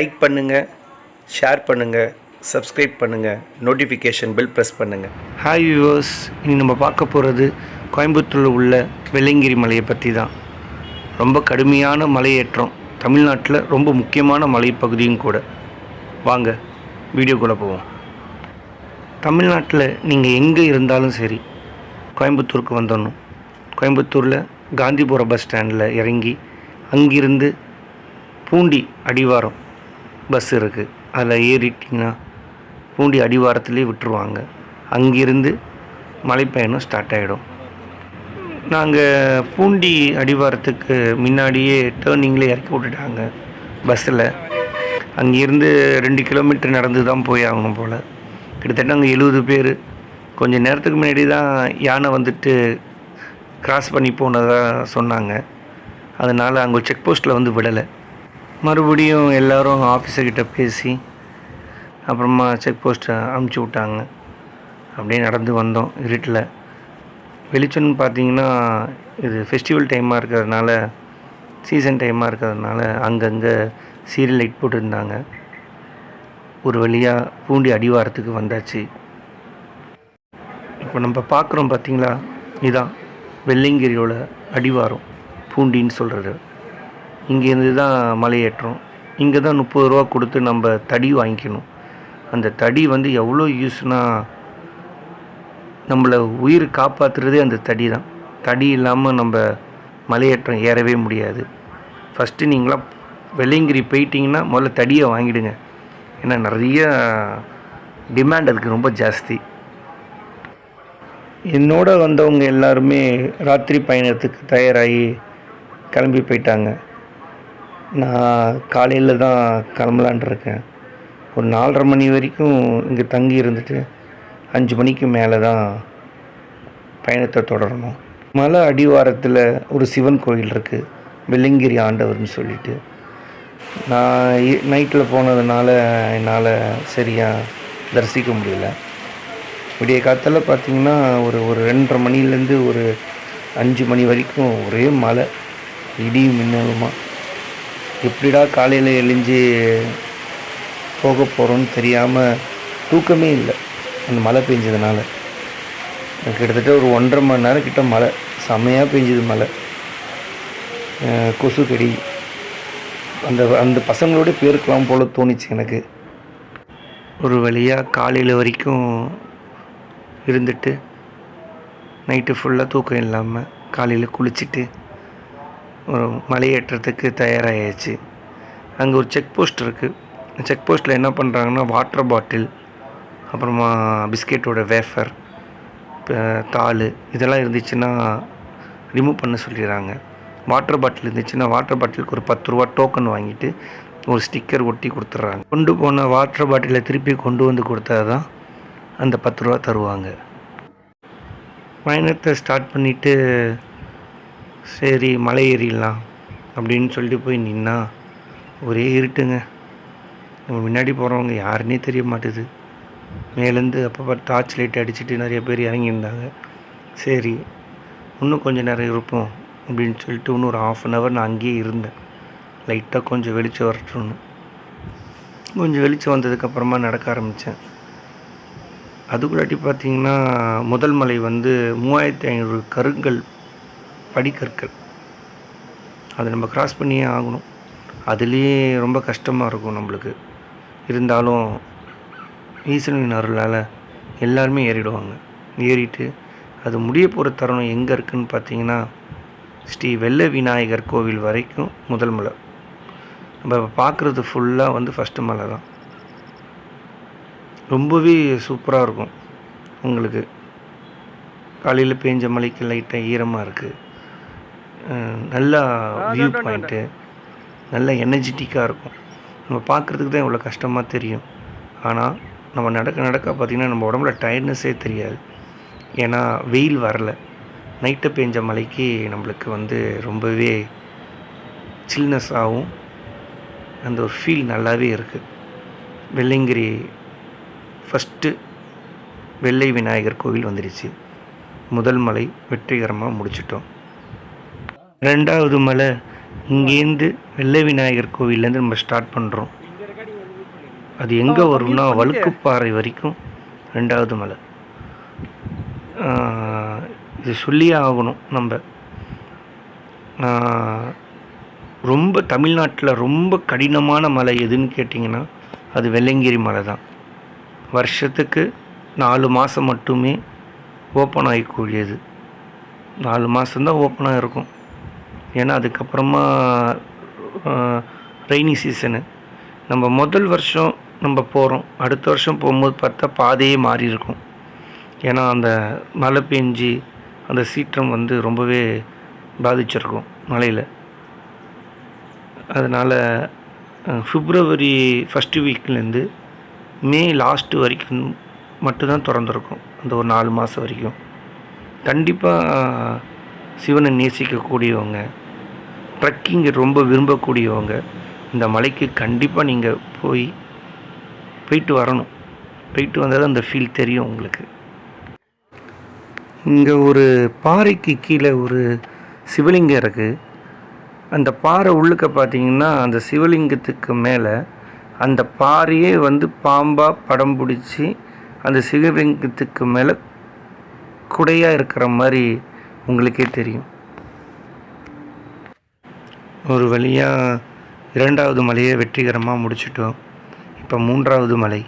Like பண்ணுங்கள் share பண்ணுங்கள் subscribe பண்ணுங்கள் நோட்டிஃபிகேஷன் பெல் ப்ரெஸ் பண்ணுங்கள் ஹாய் வியூவர்ஸ் இனி நம்ம பார்க்க போகிறது கோயம்புத்தூரில் உள்ள வெள்ளங்கிரி மலையை பற்றி தான் ரொம்ப கடுமையான மலையேற்றம். தமிழ்நாட்டில் ரொம்ப முக்கியமான மலைப்பகுதியும் கூட. வாங்க வீடியோக்குள்ளே போவோம். தமிழ்நாட்டில் நீங்கள் எங்கே இருந்தாலும் சரி கோயம்புத்தூருக்கு வந்துடணும் கோயம்புத்தூரில் காந்திபுரம் பஸ் ஸ்டாண்டில் இறங்கி அங்கிருந்து பூண்டி அடிவாரம் பஸ் இருக்குது அதில் ஏறிட்டிங்கன்னா பூண்டி அடிவாரத்துலேயே விட்டுருவாங்க. அங்கிருந்து மலைப்பயணம் ஸ்டார்ட் ஆகிடும் நாங்கள் பூண்டி அடிவாரத்துக்கு முன்னாடியே டேர்னிங்கில் இறக்கி விட்டுட்டாங்க பஸ்ஸில் அங்கேருந்து ரெண்டு கிலோமீட்டர் நடந்து தான் போய் ஆகணும் போல். கிட்டத்தட்ட அங்கே எழுபது பேர். கொஞ்சம் நேரத்துக்கு முன்னாடி தான் யானை வந்துட்டு கிராஸ் பண்ணி போனதாக சொன்னாங்க. அதனால் அங்கே செக் போஸ்ட்டில் வந்து விடலை. மறுபடியும் எல்லோரும் ஆஃபீஸர்கிட்ட பேசி அப்புறமா செக் போஸ்ட்டை அமுச்சு விட்டாங்க. அப்படியே நடந்து வந்தோம் இருட்டில். வெளிச்சம்னு பார்த்தீங்கன்னா இது ஃபெஸ்டிவல் டைமாக இருக்கிறதுனால சீசன் டைமாக இருக்கிறதுனால அங்கங்கே சீரியல் லைட் போட்டிருந்தாங்க. ஒரு வழியாக பூண்டி அடிவாரத்துக்கு வந்தாச்சு. இப்போ நம்ம பார்க்குறோம் பார்த்தீங்களா இதான் வெள்ளைங்கிரியோட அடிவாரம். பூண்டின்னு சொல்கிறது இங்கேருந்து தான் மலையேற்றம். இங்கே தான் முப்பது ரூபா கொடுத்து நம்ம தடி வாங்கிக்கணும். அந்த தடி வந்து எவ்வளோ யூஸ்னால் நம்மளை உயிர் காப்பாற்றுறதே அந்த தடி தான் தடி இல்லாமல் நம்ம மலையேற்றம் ஏறவே முடியாது. ஃபஸ்ட்டு நீங்களாம் வெள்ளைங்கிரி போயிட்டீங்கன்னா முதல்ல தடியை வாங்கிடுங்க. ஏன்னா நிறைய டிமாண்ட் அதுக்கு ரொம்ப ஜாஸ்தி. என்னோட வந்தவங்க எல்லாருமே ராத்திரி பயணத்துக்கு தயாராகி கிளம்பி போயிட்டாங்க. நான் காலையில் தான் கிளம்பலான் இருக்கேன் ஒரு நாலரை மணி வரைக்கும் இங்கே தங்கி இருந்துட்டு அஞ்சு மணிக்கு மேலே தான் பயணத்தை தொடரணும். மலை அடிவாரத்தில் ஒரு சிவன் கோயில் இருக்குது வெள்ளிங்கிரி ஆண்டவர்னு சொல்லிட்டு. நான் நைட்டில் போனதுனால என்னால் சரியாக தரிசிக்க முடியல. விடிய காலத்தில் பார்த்திங்கன்னா ஒரு ஒரு ரெண்டரை மணிலேருந்து ஒரு அஞ்சு மணி வரைக்கும் ஒரே மழை இடியும் மின்னலுமா. எப்படிடா காலையில் எழுஞ்சி போக போகிறோன்னு தெரியாமல் தூக்கமே இல்லை. அந்த மழை பெஞ்சதுனால. கிட்டத்தட்ட ஒரு ஒன்றரை மணி நேரம் கிட்ட மழை. செம்மையாக பெஞ்சுது மழை. கொசு கடி அந்த அந்த பசங்களோட பேருக்கலாம் போல் தோணுச்சு எனக்கு. ஒரு வழியாக காலையில் வரைக்கும் இருந்துட்டு நைட்டு ஃபுல்லாக தூக்கம் இல்லாமல் காலையில் குளிச்சுட்டு ஒரு மலையேற்றத்துக்கு தயாராகியாச்சு. அங்கே ஒரு செக் போஸ்ட் இருக்குது செக் போஸ்ட்டில் என்ன பண்ணுறாங்கன்னா வாட்டர் பாட்டில் அப்புறமா பிஸ்கெட்டோட வேஃபர் தாள் இதெல்லாம் இருந்துச்சுன்னா ரிமூவ் பண்ண சொல்லிடுறாங்க. வாட்டர் பாட்டில் இருந்துச்சுன்னா வாட்டர் பாட்டிலுக்கு ஒரு பத்து ரூபா டோக்கன் வாங்கிட்டு ஒரு ஸ்டிக்கர் ஒட்டி கொடுத்துட்றாங்க. கொண்டு போன வாட்டர் பாட்டிலை திருப்பி கொண்டு வந்து கொடுத்தா தான் அந்த பத்து ரூபா தருவாங்க. பயணத்தை ஸ்டார்ட் பண்ணிவிட்டு சரி மலை ஏறிடலாம் அப்படின்னு சொல்லிட்டு போய் நின்னா ஒரே இருட்டுங்க. நம்ம முன்னாடி போகிறவங்க யாருன்னே தெரிய மாட்டுது. மேலேருந்து அப்பப்போ டார்ச் லைட் அடிச்சுட்டு நிறைய பேர் இறங்கியிருந்தாங்க. சரி இன்னும் கொஞ்சம் நேரம் இருப்போம் அப்படின்னு சொல்லிட்டு இன்னும் ஒரு ஆஃப் அன் ஹவர் நான் அங்கேயே இருந்தேன். லைட்டாக கொஞ்சம் வெளிச்சம் வரட்டும்னு. கொஞ்சம் வெளிச்சம் வந்ததுக்கப்புறமா நடக்க ஆரம்பித்தேன் அதுக்குள்ளாட்டி பார்த்தீங்கன்னா முதல் மலை வந்து மூவாயிரத்தி ஐநூறு கருங்கல் படிக்கற்கள். அதை நம்ம கிராஸ் பண்ணியே ஆகணும். அதுலேயே ரொம்ப கஷ்டமாக இருக்கும் நம்மளுக்கு. இருந்தாலும் ஈசனின் அருளால் எல்லாருமே ஏறிடுவாங்க. ஏறிட்டு அது முடிய போகிற தருணம் எங்கே இருக்குதுன்னு பார்த்தீங்கன்னா ஸ்ரீ வெள்ள விநாயகர் கோவில் வரைக்கும் முதல் மலை. நம்ம பார்க்குறது ஃபுல்லாக வந்து ஃபஸ்ட்டு மலை தான். ரொம்பவே சூப்பராக இருக்கும். உங்களுக்கு. காலையில் பேஞ்ச மலைக்கு லைட்டாக ஈரமாக இருக்குது நல்லா வியூ பாயிண்ட்டு நல்ல எனர்ஜெட்டிக்காக இருக்கும். நம்ம பார்க்குறதுக்கு தான் இவ்வளோ கஷ்டமாக தெரியும். ஆனால் நம்ம நடக்க நடக்க பார்த்திங்கன்னா நம்ம உடம்புல டயர்ட்னஸே தெரியாது. ஏன்னா வெயில் வரல. நைட்டு பேஞ்ச மலைக்கு நம்மளுக்கு வந்து ரொம்பவே சில்னஸ் ஆகும் அந்த ஒரு ஃபீல் நல்லாவே இருக்குது வெள்ளைங்கிரி ஃபஸ்ட்டு வெள்ளை விநாயகர் கோவில் வந்துடுச்சு முதல் மலை வெற்றிகரமாக முடிச்சிட்டோம். ரெண்டாவது மலை. இங்கேருந்து வெள்ளை விநாயகர் கோவில்லேருந்து நம்ம ஸ்டார்ட் பண்ணுறோம் அது எங்கே வரும்னா வழுக்குப்பாறை வரைக்கும் ரெண்டாவது மலை. இது சொல்லியே ஆகணும் நம்ம. ரொம்ப தமிழ்நாட்டில் ரொம்ப கடினமான மலை எதுன்னு கேட்டிங்கன்னா அது வெள்ளங்கிரி மலை தான். வருஷத்துக்கு நாலு மாதம் மட்டுமே ஓப்பன் ஆகிக்கூடியது. நாலு மாதம்தான் ஓப்பனாக இருக்கும் ஏன்னா அதுக்கப்புறமா ரெய்னி சீசனு நம்ம முதல் வருஷம் நம்ம போகிறோம் அடுத்த வருஷம் போகும்போது பார்த்தா பாதையே மாறி இருக்கும். ஏன்னா அந்த மழை பெஞ்சி அந்த சீற்றம் வந்து ரொம்பவே பாதிச்சிருக்கும் மழையில். அதனால் ஃபிப்ரவரி ஃபஸ்ட்டு வீக்லேருந்து மே லாஸ்ட்டு வரைக்கும் மட்டும்தான் திறந்துருக்கும். அந்த ஒரு நாலு மாதம் வரைக்கும். கண்டிப்பாக சிவனை நேசிக்கக்கூடியவங்க ட்ரக்கிங் ரொம்ப விரும்பக்கூடியவங்க இந்த மலைக்கு கண்டிப்பாக நீங்கள் போய் போயிட்டு வரணும். போயிட்டு வந்தால் தான் அந்த ஃபீல் தெரியும் உங்களுக்கு. இங்கே ஒரு பாறைக்கு கீழே ஒரு சிவலிங்கம் இருக்குது அந்த பாறை உள்ளுக்க பார்த்தீங்கன்னா அந்த சிவலிங்கத்துக்கு மேலே அந்த பாறையே வந்து பாம்பாக படம் பிடிச்சி அந்த சிவலிங்கத்துக்கு மேலே குடையாக இருக்கிற மாதிரி உங்களுக்கே தெரியும். ஒரு வழியாக இரண்டாவது மலையை வெற்றிகரமாக முடிச்சிட்டோம். இப்போ மூன்றாவது மலை.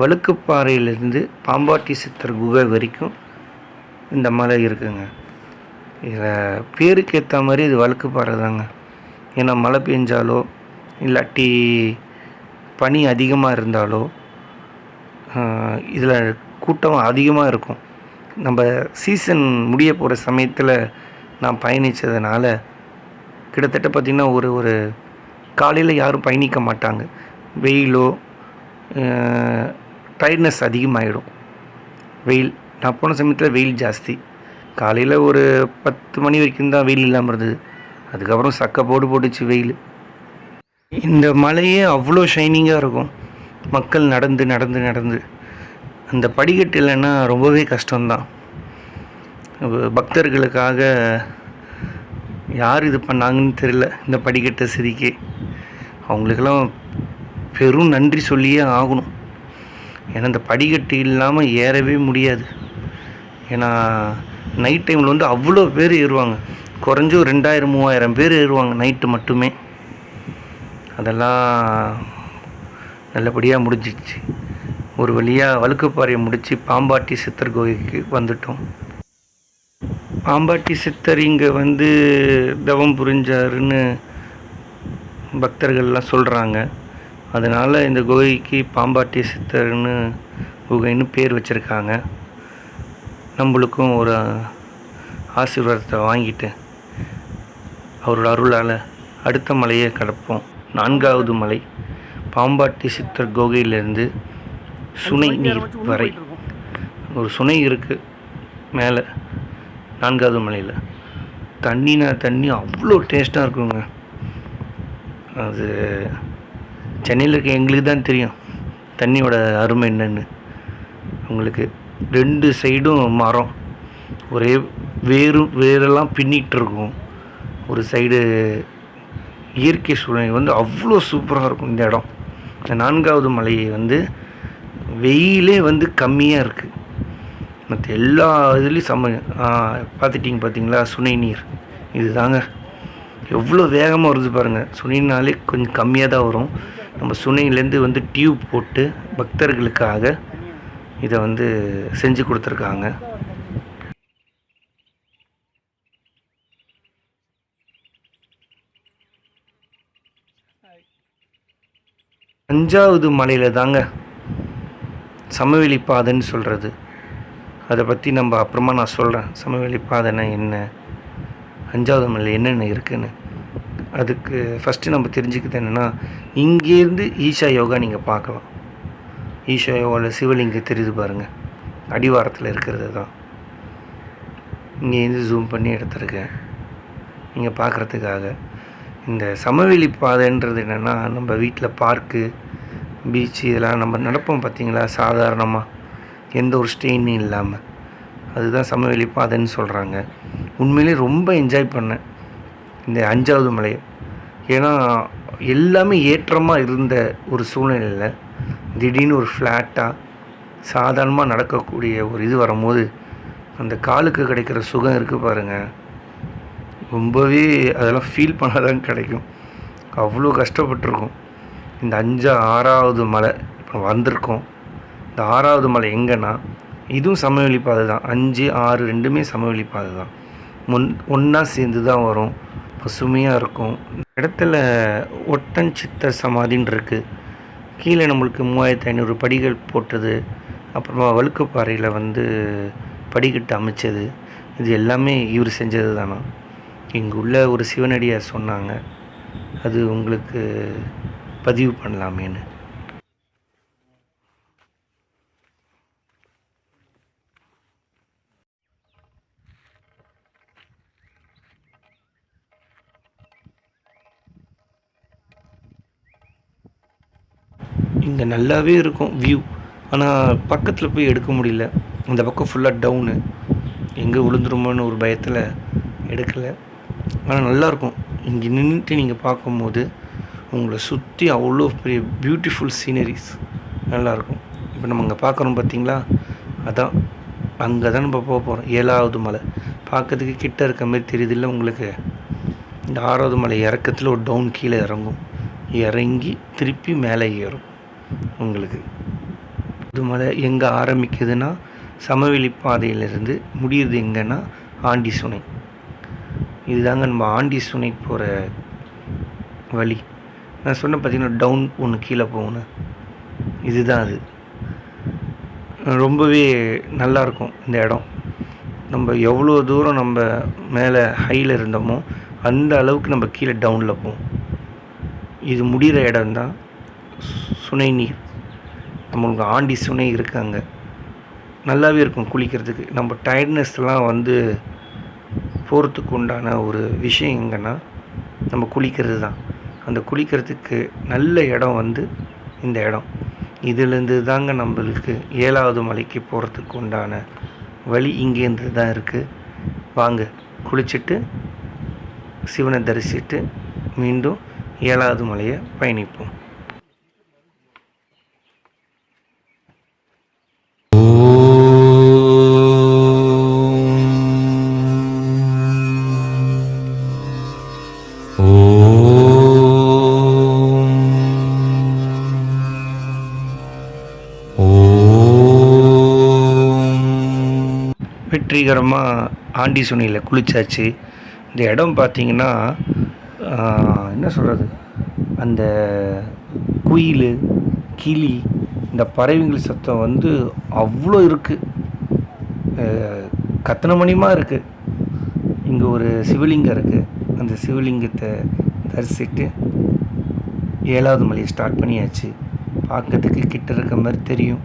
வழுக்குப்பாறையிலிருந்து பாம்பாட்டி சித்தர் குகை வரைக்கும் இந்த மலை இருக்குங்க. இதில் பேருக்கு ஏற்ற மாதிரி இது வழுக்குப்பாறை தாங்க. ஏன்னா மழை பெஞ்சாலோ இல்லாட்டி பனி அதிகமாக இருந்தாலோ இதில் கூட்டம் அதிகமாக இருக்கும். நம்ம சீசன் முடிய போகிற சமயத்தில் நான் பயணித்ததுனால கிட்டத்தட்ட பார்த்திங்கன்னா ஒரு ஒரு காலையில் யாரும் பயணிக்க மாட்டாங்க. வெயிலோ டயர்ட்னஸ் அதிகமாகிடும் வெயில் நான் போன சமயத்தில் வெயில் ஜாஸ்தி. காலையில் ஒரு பத்து மணி வரைக்கும் தான் வெயில் இல்லாமல் இருந்தது. அதுக்கப்புறம் சக்க போடு போட்டுச்சு வெயில். இந்த மலையே அவ்வளோ ஷைனிங்காக இருக்கும். மக்கள் நடந்து நடந்து நடந்து. அந்த படிக்கட்டு இல்லைன்னா ரொம்பவே கஷ்டம்தான். பக்தர்களுக்காக யார் இது பண்ணாங்கன்னு தெரியல இந்த படிக்கட்டை சிரிக்கே அவங்களுக்கெல்லாம் பெரும் நன்றி சொல்லியே ஆகணும். ஏன்னா இந்த படிக்கட்டு இல்லாமல் ஏறவே முடியாது. ஏன்னா நைட் டைமில் வந்து அவ்வளோ பேர் ஏறுவாங்க. குறைஞ்ச ஒரு ரெண்டாயிரம் மூவாயிரம் பேர் ஏறுவாங்க நைட்டு மட்டுமே. அதெல்லாம் நல்லபடியாக முடிஞ்சிச்சு. ஒரு வழியாக வழுக்குப்பாறையை முடித்து பாம்பாட்டி சித்தர் கோயிலுக்கு வந்துட்டோம். பாம்பாட்டி சித்தர் இங்கே வந்து தவம் புரிஞ்சாருன்னு பக்தர்கள்லாம் சொல்கிறாங்க அதனால் இந்த கோயிலுக்கு பாம்பாட்டி சித்தர்னு குகைன்னு பேர் வச்சுருக்காங்க. நம்மளுக்கும் ஒரு ஆசீர்வாதத்தை வாங்கிட்டு அவரோட அருளால் அடுத்த மலையை கடப்போம். நான்காவது மலை பாம்பாட்டி சித்தர் கோகையிலேருந்து சுனை நீர் வரை. ஒரு சுனை இருக்குது மேலே நான்காவது மலையில். தண்ணினா தண்ணி அவ்வளோ டேஸ்ட்டாக இருக்குங்க. அது சென்னையில் இருக்க எங்களுக்கு தான் தெரியும் தண்ணியோட அருமை என்னன்னு. உங்களுக்கு ரெண்டு சைடும் மரம் ஒரே வேரும் வேரெல்லாம் பின்னிட்டு இருக்கும். ஒரு சைடு இயற்கை சூழ்நிலை வந்து அவ்வளோ சூப்பராக இருக்கும் இந்த இடம். இந்த நான்காவது மலை வந்து வெயிலே வந்து கம்மியாக இருக்குது மற்ற எல்லா இதுலேயும் சம பார்த்துட்டிங்க பார்த்தீங்களா சுனை நீர். இதுதாங்க. எவ்வளோ வேகமாக வருது பாருங்கள் சுனைனாலே கொஞ்சம் கம்மியாக தான் வரும். நம்ம சுனையிலேருந்து வந்து டியூப் போட்டு பக்தர்களுக்காக இதை வந்து செஞ்சு கொடுத்துருக்காங்க. அஞ்சாவது மலையில் தாங்க சமவெளி பாதைன்னு சொல்கிறது அதை பற்றி நம்ம அப்புறமா நான் சொல்கிறேன் சமவெளி பாதைன்னா என்ன? அஞ்சாவது மலையில் என்னென்ன இருக்குதுன்னு அதுக்கு ஃபஸ்ட்டு நம்ம தெரிஞ்சுக்கிறது என்னென்னா இங்கேருந்து ஈஷா யோகா நீங்கள் பார்க்கலாம். ஈஷா யோகாவில் சிவலிங்கம் தெரியுது பாருங்கள் அடிவாரத்தில் இருக்கிறது தான். இங்கேருந்து ஜூம் பண்ணி எடுத்திருக்கேன். நீங்கள் பார்க்குறதுக்காக. இந்த சமவெளி பாதைன்றது என்னென்னா நம்ம வீட்டில் பார்க்கு பீச்சு இதெல்லாம் நம்ம நடப்போம் பார்த்திங்களா? சாதாரணமாக எந்த ஒரு ஸ்டெயினும் இல்லாமல் அதுதான் சமவெளி பாதைன்னு சொல்கிறாங்க உண்மையிலே ரொம்ப என்ஜாய் பண்ணேன். இந்த அஞ்சாவது மலையை ஏன்னா எல்லாமே ஏற்றமாக இருந்த ஒரு சூழ்நிலையில் திடீர்னு ஒரு ஃப்ளாட்டாக சாதாரணமாக நடக்கக்கூடிய ஒரு இது வரும்போது அந்த காலுக்கு கிடைக்கிற சுகம் இருக்குது பாருங்கள் ரொம்பவே அதெல்லாம் ஃபீல் பண்ணாதான் கிடைக்கும். அவ்வளோ கஷ்டப்பட்டிருக்கும். இந்த அஞ்சு ஆறாவது மலை இப்போ வந்திருக்கோம். இந்த ஆறாவது மலை எங்கன்னா இதுவும் சமவெளி பாதை தான். அஞ்சு ஆறு ரெண்டுமே சமவெளி பாதை தான். முன் ஒன்றா சேர்ந்து தான் வரும். பசுமையாக இருக்கும். இந்த இடத்துல ஒட்டன் சித்தர் சமாதின்னு இருக்குது கீழே நம்மளுக்கு மூவாயிரத்து ஐநூறு படிகள் போட்டது. அப்புறமா வழுக்குப்பாறையில் வந்து படிக்கட்டு அமைச்சது. இது எல்லாமே இவர் செஞ்சது தானா இங்கே உள்ள ஒரு சிவனடியார் சொன்னாங்க. அது உங்களுக்கு பதிவு பண்ணலாமேன்னு. இங்கே நல்லாவே இருக்கும் வியூ ஆனால் பக்கத்தில் போய் எடுக்க முடியல. அந்த பக்கம் ஃபுல்லாக டவுனு எங்கே விழுந்துருமோன்னு ஒரு பயத்தில் எடுக்கலை. ஆனால் நல்லாயிருக்கும் இங்கே நின்றுட்டு நீங்கள் பார்க்கும்போது உங்களை சுற்றி அவ்வளோ பெரிய பியூட்டிஃபுல் சீனரிஸ் நல்லாயிருக்கும். இப்போ நம்ம அங்கே பார்க்குறோம் பார்த்தீங்களா? அதான். அங்கே தான் நம்ம போக போகிறோம். ஏழாவது மலை. பார்க்கறதுக்கு கிட்ட இருக்க மாதிரி தெரியுதில்ல உங்களுக்கு? இந்த ஆறாவது மலை இறக்கத்தில் ஒரு டவுன் கீழே இறங்கும். இறங்கி திருப்பி மேலே ஏறும் உங்களுக்கு. இது மலை எங்கே ஆரம்பிக்குதுன்னா சமவெளி பாதையிலிருந்து முடியுது எங்கன்னா ஆண்டி சுனை இதுதாங்க நம்ம ஆண்டி சுனை போகிற வழி. நான் சொன்ன பார்த்தீங்கன்னா டவுன் ஒன்று கீழே போகணும் இதுதான் அது. ரொம்பவே நல்லாயிருக்கும் இந்த இடம். நம்ம எவ்வளோ தூரம் நம்ம மேலே ஹையில் இருந்தோமோ அந்த அளவுக்கு நம்ம கீழே டவுனில் போவோம். இது முடிகிற இடம்தான் சுனை நீர். நம்மளுக்கு ஆண்டி சுனை இருக்காங்க நல்லாவே இருக்கும் குளிக்கிறதுக்கு. நம்ம டயர்ட்னஸ்லாம் வந்து போகிறதுக்கு உண்டான ஒரு விஷயம் எங்கன்னா நம்ம குளிக்கிறது தான். அந்த குளிக்கிறதுக்கு நல்ல இடம் வந்து இந்த இடம். இதுலேருந்து தாங்க நம்மளுக்கு ஏழாவது மலைக்கு போகிறதுக்கு உண்டான வழி இங்கேருந்து தான் இருக்குது வாங்க குளிச்சுட்டு சிவனை தரிசிட்டு மீண்டும் ஏழாவது மலையை பயணிப்போம். வெற்றிகரமாக ஆண்டி சுனையில் குளிச்சாச்சு. இந்த இடம் பார்த்திங்கன்னா என்ன சொல்கிறது அந்த குயில் கிளி இந்த பறவைகள் சத்தம் வந்து அவ்வளோ இருக்குது கத்தன மணிமாக இருக்குது இங்கே ஒரு சிவலிங்கம் இருக்குது அந்த சிவலிங்கத்தை தரிசிட்டு ஏழாவது மலையை ஸ்டார்ட் பண்ணியாச்சு. பார்க்கறதுக்கு கிட்ட இருக்க மாதிரி தெரியும்.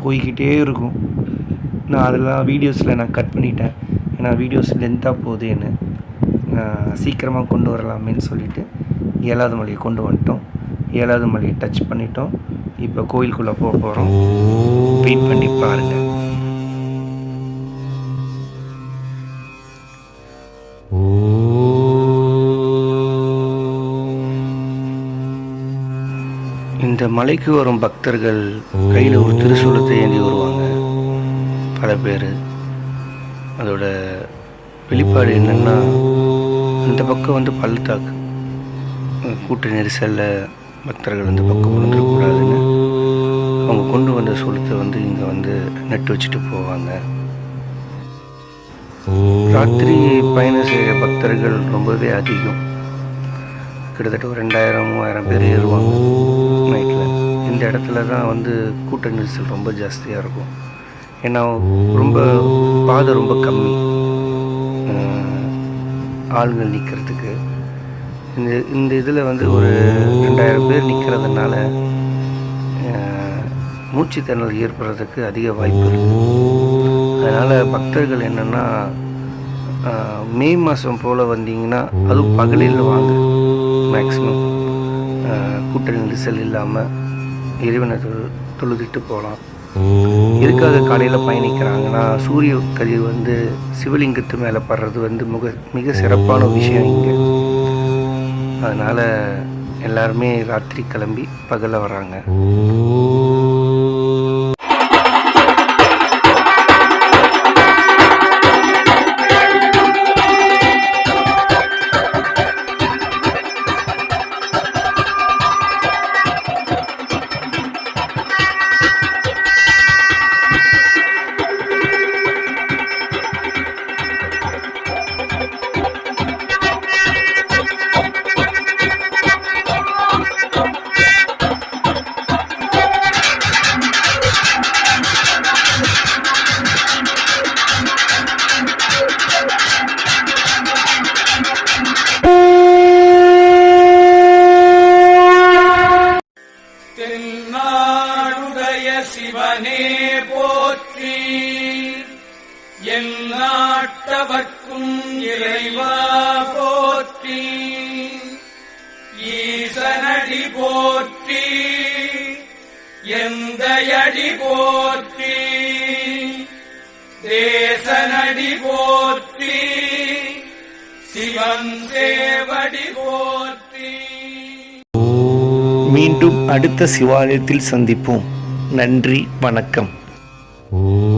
போய்கிட்டே இருக்கும். நான் அதெல்லாம் வீடியோஸில் நான் கட் பண்ணிட்டேன். ஏன்னா வீடியோஸ் லென்த்தாக போகுதுன்னு நான் சீக்கிரமாக கொண்டு வரலாமேன்னு சொல்லிவிட்டு ஏழாவது மலையை கொண்டு வந்துட்டோம். ஏழாவது மலையை டச் பண்ணிட்டோம். இப்போ கோயிலுக்குள்ளே போக போகிறோம் வெயிட் பண்ணி பாருங்கள் இந்த மலைக்கு வரும் பக்தர்கள் கையில் ஒரு திருசூலத்தை ஏந்தி வருவாங்க. பல பேர். அதோட வெளிப்பாடு என்னென்னா இந்த பக்கம் வந்து பள்ளத்தாக்கு கூட்ட நெரிசலில் பக்தர்கள் அந்த பக்கம் விழுந்துடக்கூடாதுன்னு அவங்க கொண்டு வந்த சூழத்தை வந்து இங்கே வந்து நட்டு வச்சுட்டு போவாங்க. ராத்திரி பயணம் செய்கிற பக்தர்கள் ரொம்பவே அதிகம். கிட்டத்தட்ட ஒரு ரெண்டாயிரம் மூவாயிரம் பேர் ஏறுவாங்க நைட்டில் இந்த இடத்துல தான் வந்து கூட்ட நெரிசல் ரொம்ப ஜாஸ்தியாக இருக்கும். ஏன்னா ரொம்ப பாதை ரொம்ப கம்மி. ஆளுங்கள் நிற்கிறதுக்கு இந்த இந்த இதில் வந்து ஒரு ரெண்டாயிரம் பேர் நிற்கிறதுனால மூச்சு திணறல் ஏற்படுறதுக்கு அதிக வாய்ப்பு இருக்குது அதனால் பக்தர்கள் என்னென்னா மே மாதம் போல் வந்தீங்கன்னா அதுவும் பகலில் வாங்க. மேக்ஸிமம் கூட்ட நெரிசல் இல்லாமல் இறைவனை தொழு- போகலாம் எதுக்காக காலையில் பயணிக்கிறாங்கன்னா சூரிய கதிர் வந்து சிவலிங்கத்து மேலே படுறது வந்து மிக மிக சிறப்பான விஷயம் இங்கே. அதனால் எல்லாருமே ராத்திரி கிளம்பி பகலில் வராங்க போற்றி. சிவன் தேவடி போற்றி. மீண்டும் அடுத்த சிவாலயத்தில் சந்திப்போம். நன்றி வணக்கம். ஓம்